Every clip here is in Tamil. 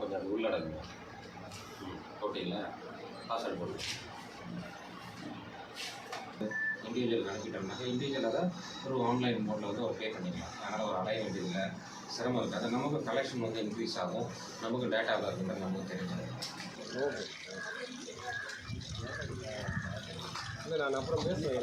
கொஞ்சம் அது உள்ளடங்குங்க ம் போட்டிங்களா பாஸ்வேர்டு போட்டு இண்டிவிஜுவல் கணக்கிட்டோம்னாக்கா இண்டிவிஜுவலாக ஒரு ஆன்லைன் மோடில் வந்து ஒரு பே பண்ணிக்கலாம் அதனால் ஒரு அலைய வேண்டியதில்லை சிரமம் இருக்காது நமக்கு கலெக்ஷன் வந்து இன்க்ரீஸ் ஆகும் நமக்கு டேட்டா இருக்குன்றது நமக்கு தெரிஞ்சிடும் இல்லை நான் அப்புறம் பேசுவேன்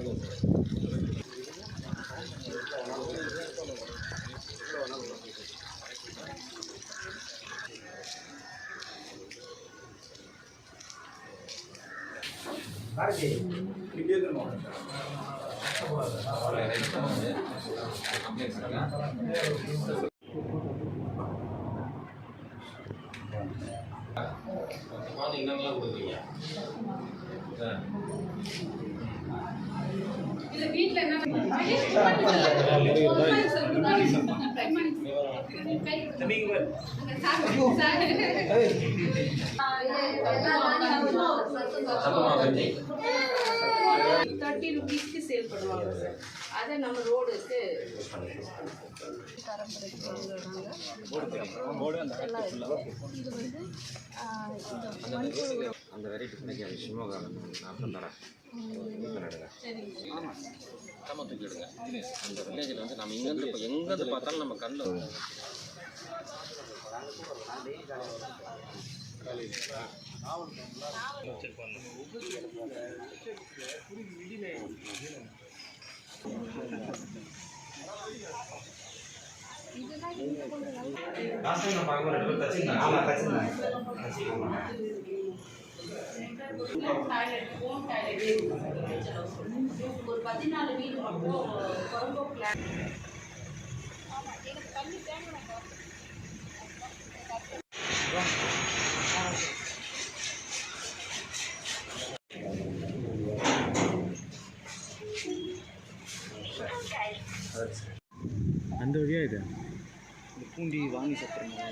கம்ப்ளைண்ட்ஸ் இருக்கா கொடுக்குறீங்க ஆ இது வீட்ல தேர்ட்டி ருபீஸ்க்கு சேல் பண்ணுவாங்க சார் அதை நம்ம ரோடுக்கு அந்த வெரைட்டி கிடைக்காது ஷிமோகா நான் தரேன் நம்ம தூக்கி விடுங்க அந்த வில்லேஜில் வந்து நம்ம இங்கேருந்து இப்போ எங்கேருந்து பார்த்தாலும் நம்ம கண்ணில் ஒரு பதினாலு வீடு மட்டும் அந்த வழியாக இது? இந்த பூண்டி வாங்கி சத்திரமா